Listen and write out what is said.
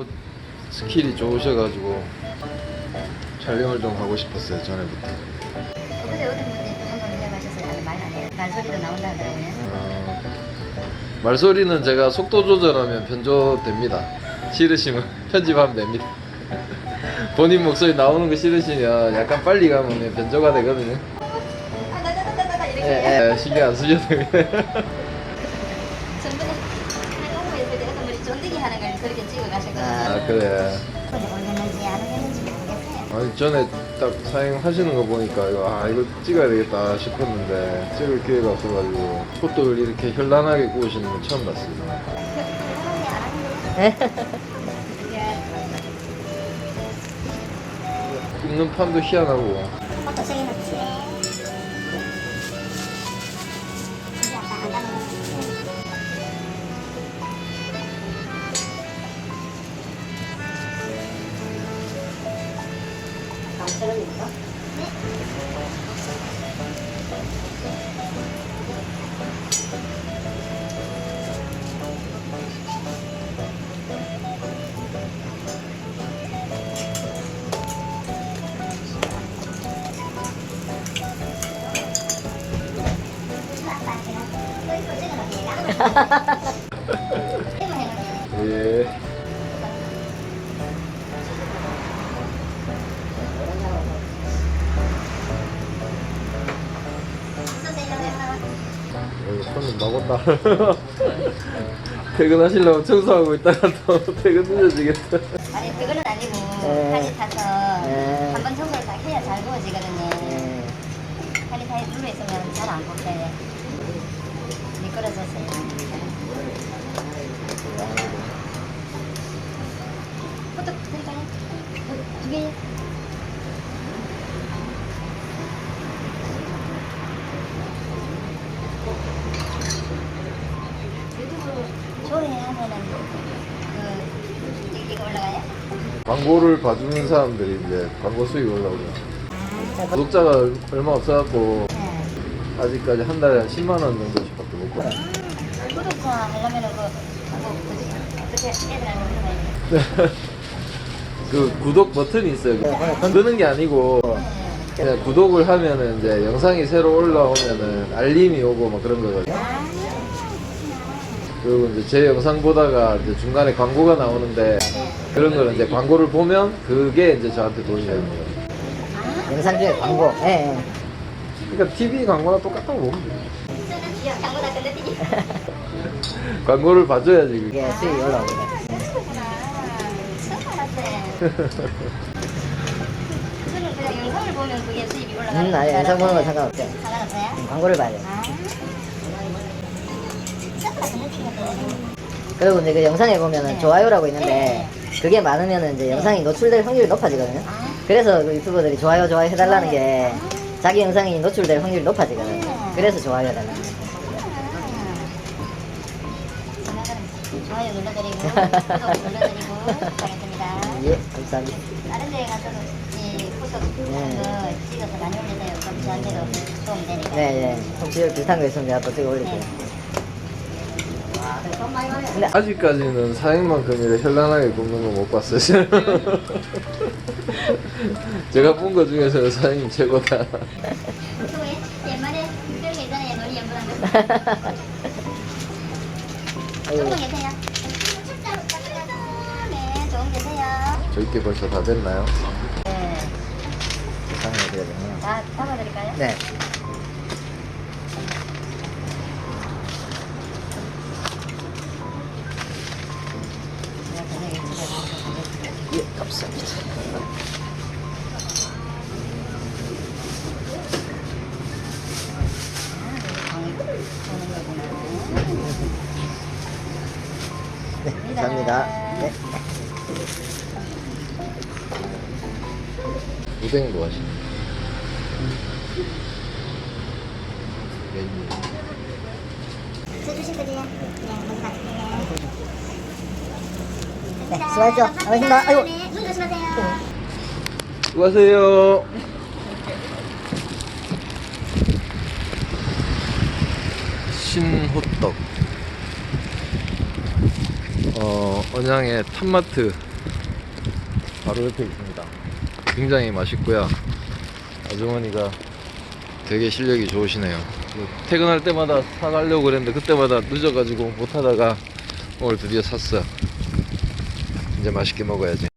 너무 스킬이 좋으셔가지고 촬영을 좀 하고 싶었어요 전에부터. 어제 어떤 분이 또 한번 연락하셔서 다들 말안 해요. 말소리도 나온다 하더라고요. 어, 말소리는 제가 속도 조절하면 변조됩니다. 싫으시면 편집하면 됩니다. 본인 목소리 나오는 거 싫으시면 약간 빨리 가면 변조가 되거든요. 아. 예, 예, 신경 안 쓰셔도. 전번 하는 걸 그렇게 찍어 가셨거든요. 아 그래. 오셨는지 안 오셨는지 모르겠어요. 아니 전에 딱 사행하시는 거 보니까 이거 아 이거 찍어야 되겠다 싶었는데 찍을 기회가 없어가지고 콧돌 이렇게 현란하게 구우시는 거 처음 봤어요. 사람이 안 하는데. 굽는 판도 희한하고 포토 세개 넣지. 예. 먹었다. 퇴근하시려고 청소하고 있다가 또 퇴근 늦어지겠다. 아니 그거는 아니고 네. 칼이 타서 네. 한번 청소를 다 해야 잘 구워지거든요. 네. 칼이 다 눌러 있으면 잘 안 굽대. 미끄러졌어요. 포토 드릴까요? 두 개. 유튜브 조회하면은 그 이- 이거 올라가요? 광고를 봐주는 사람들이 이제 광고 수익 올라오죠. 구독자가 얼마 없어갖고 네. 아직까지 한 달에 한 10만 원 정도씩 밖에 못 벌어요. 구독자 하려면은 그 뭐, 어떻게 애들한테 물어봐야 그 구독 버튼이 있어요. 누르는 게 아니고 그냥 구독을 하면은 이제 영상이 새로 올라오면은 알림이 오고 막 그런 거거든요. 그리고 이제 제 영상 보다가 이제 중간에 광고가 나오는데 그런 거는 이제 광고를 보면 그게 이제 저한테 돈이 되는 거예요. 영상 중에 광고. 예, 예. 그러니까 TV 광고랑 똑같다고 보면 돼요. 광고를 봐줘야지. 그게. 이게 수익이 올라오고. 그렇구나. 처음 알았어요. 저는 그냥 영상을 보면 그게 수입이 올라가는 음, 아니, 영상 보는 건 상관없어요. 상관없어요? 음, 광고를 봐야 돼요. 아. 그리고 이제 그 영상에 보면은 네. 좋아요라고 있는데 그게 많으면은 이제 영상이 노출될 확률이 높아지거든요. 아. 그래서 그 유튜버들이 좋아요 좋아요 해달라는 게 자기 영상이 노출될 확률이 높아지거든요. 그래서 좋아요 해달라는 거예요. 좋아요 눌러드리고 구독 눌러드리고 하겠습니다. 예, 감사합니다. 다른 데 가서도 이 포토 같은 거 찍어서 많이 올리세요. 그럼 저한테도 도움이 되니까. 네, 예. 혹시 비슷한 거 있으면 제가 또 찍어 올릴게요. 근데 아직까지는 사행만큼 이렇게 현란하게 굽는 거 못 봤어요. 제가 본 거 중에서는 사행이 최고다. 옛말에 연분한 거. 조금 계세요. 네, 조금 계세요. 저희께 벌써 다 됐나요? 네. 상을 해드려야 되나? 다 잡아드릴까요? 네. 네, 감사합니다. 네, 감사합니다. 네. 우댕도 하시네. 메뉴. 주신 거지요? 네, 감사합니다. 네, 수고하셨죠? 고맙습니다. 아이고. 수고하세요. 신호떡. 어, 언양의 탑마트 바로 옆에 있습니다. 굉장히 맛있고요. 아주머니가 되게 실력이 좋으시네요. 그 퇴근할 때마다 사가려고 그랬는데 그때마다 늦어가지고 못하다가 오늘 드디어 샀어요. 이제 맛있게 먹어야지.